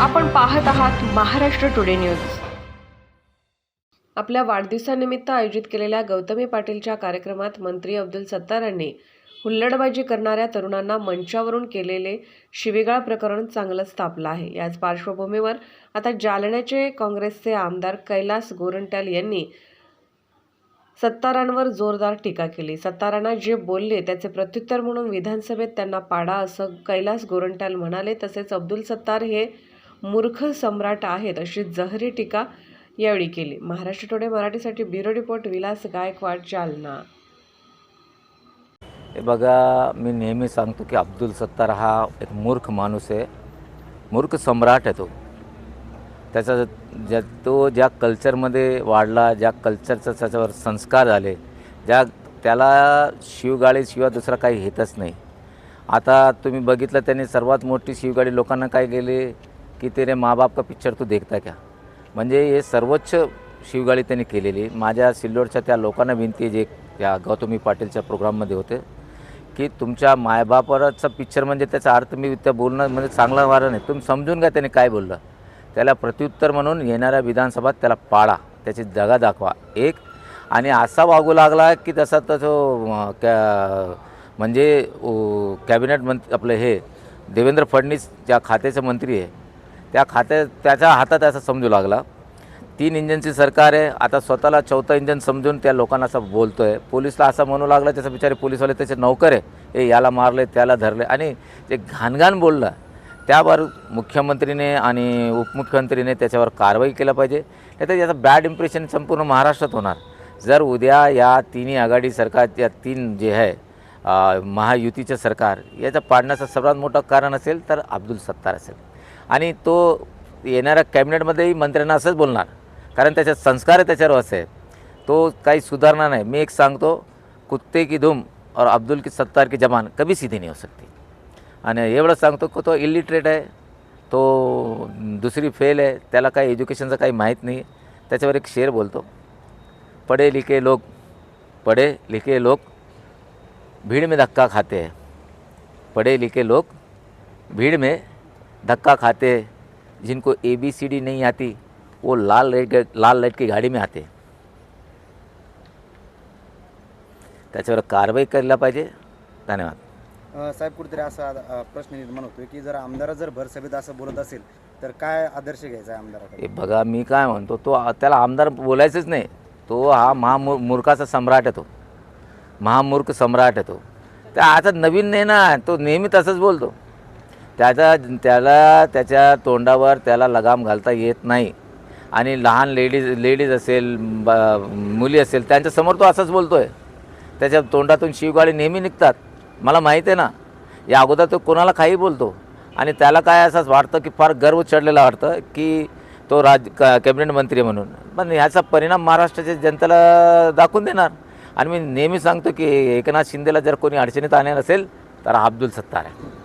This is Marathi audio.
आपण पाहत आहात महाराष्ट्र टुडे न्यूज आपल्या वाढदिवसानिमित्त आयोजित केलेल्या गौतमी पाटीलच्या कार्यक्रमात मंत्री अब्दुल सत्तारांनी हुल्लडबाजी करणाऱ्या तरुणांना मंचावरून केलेले शिवेगाळ प्रकरण चांगलंच तापलं आहे. याच पार्श्वभूमीवर आता जालन्याचे काँग्रेसचे आमदार कैलास गोरंट्याल यांनी सत्तारांवर जोरदार टीका केली. सत्तारांना जे बोलले त्याचे प्रत्युत्तर म्हणून विधानसभेत त्यांना पाडा असं कैलास गोरंट्याल म्हणाले. तसेच अब्दुल सत्तार हे मूर्ख सम्राट आहेत अशी जहरी टीका यावेळी केली. महाराष्ट्र टुडे मराठीसाठी ब्युरो रिपोर्ट विलास गायकवाड जालना. हे बघा मी नेहमी सांगतो की अब्दुल सत्तार हा एक मूर्ख माणूस आहे. मूर्ख सम्राट आहे तो. त्याचा ज्या तो ज्या कल्चरमध्ये वाढला ज्या कल्चरचा त्याच्यावर संस्कार झाले ज्या त्याला शिवगाळी शिवाय दुसरा काही येतच नाही. आता तुम्ही बघितलं त्याने सर्वात मोठी शिवगाडी लोकांना काय गेली की तेरे माँ बाप का पिक्चर तू देखता क्या? म्हणजे हे सर्वोच्च शिवगाळी त्यांनी केलेली. माझ्या सिल्लोडच्या त्या लोकांना विनंती आहे जे त्या गौतमी पाटीलच्या प्रोग्राममध्ये होते की तुमच्या मायबापाचा पिक्चर म्हणजे त्याचा अर्थ मी त्या बोलणं म्हणजे चांगला वारं नाही. तुम्ही समजून घ्या त्याने काय बोललं. त्याला प्रत्युत्तर म्हणून येणाऱ्या विधानसभात त्याला पाळा त्याची जगा दाखवा. एक आणि असा वागू लागला की तसा तर तो कॅ म्हणजे कॅबिनेट मंत्री आपलं हे देवेंद्र फडणवीस ज्या खात्याचे मंत्री आहे त्या खात्या त्याच्या हातात असं समजू लागला. तीन इंजनची सरकार आहे. आता स्वतःला चौथं इंजन समजून त्या लोकांना असं बोलतो आहे पोलिसला असं म्हणू लागला त्याचं बिचारे पोलीसवाले त्याचे नौकर आहे. ए याला मारले त्याला धरले. आणि जे घाणघाण बोललं त्यावर मुख्यमंत्रीने आणि उपमुख्यमंत्रीने त्याच्यावर कारवाई केलं पाहिजे. नाही तर याचं बॅड इम्प्रेशन संपूर्ण महाराष्ट्रात होणार. जर उद्या या तिन्ही आघाडी सरकार या तीन जे आहे महायुतीचं सरकार याचं पाडण्याचं सर्वात मोठं कारण असेल तर अब्दुल सत्तार असेल. आणि तो येणाऱ्या कॅबिनेटमध्येही मंत्र्यांना असंच बोलणार. कारण त्याच्यात संस्कार त्याच्यावर असे आहेत. तो काही सुधारणा नाही. मी एक सांगतो कुत्ते की धूम और अब्दुल की सत्तार की जमान कभी सीधी नाही हो सकती. आणि एवढं सांगतो की तो इलिटरेट आहे तो दुसरी फेल आहे त्याला काही एज्युकेशनचं काही माहीत नाही. त्याच्यावर एक शेर बोलतो पढ़े लिखे लोक पढ़े लिखे लोक भीड़ में धक्का खाते हैं. पढ़े लिखे लोग भीड़ में धक्का खाते जिनको ए बी सी डी नहीं आती वो लाल लाइट लाल लाइट की गाड़ी में आते। त्याच्यावर कारवाई करायला पाहिजे. धन्यवाद. अ, साहेब कुठेतरी असा अ, प्रश्न निर्माण होतोय की जर आमदार जर भरसभेत असं बोलत असेल तर काय आदर्श घ्यायचा आहे आमदाराकडे? हे बघा मी काय म्हणतो तो त्याला आमदार बोलायचंच नाही. तो हा महामूर मूर्खाचा सम्राट आहे तो. महामूर्ख सम्राट आहे तो. त्या आता नवीन नाही ना तो नेहमी तसंच बोलतो. त्याचा त्याला त्याच्या तोंडावर त्याला लगाम घालता येत नाही. आणि लहान लेडीज लेडीज असेल ब मुली असेल त्यांच्यासमोर तो असंच बोलतो आहे त्याच्या तोंडातून शिवगाळी नेहमी निघतात. मला माहीत आहे ना या अगोदर तो कोणाला काही बोलतो. आणि त्याला काय असंच वाटतं की फार गर्व चढलेला वाटतं की तो राज क कॅबिनेट मंत्री म्हणून. पण ह्याचा परिणाम महाराष्ट्राच्या जनतेला दाखवून देणार. आणि मी नेहमी सांगतो की एकनाथ शिंदेला जर कोणी अडचणीत आणणार असेल तर अब्दुल सत्तार आहे.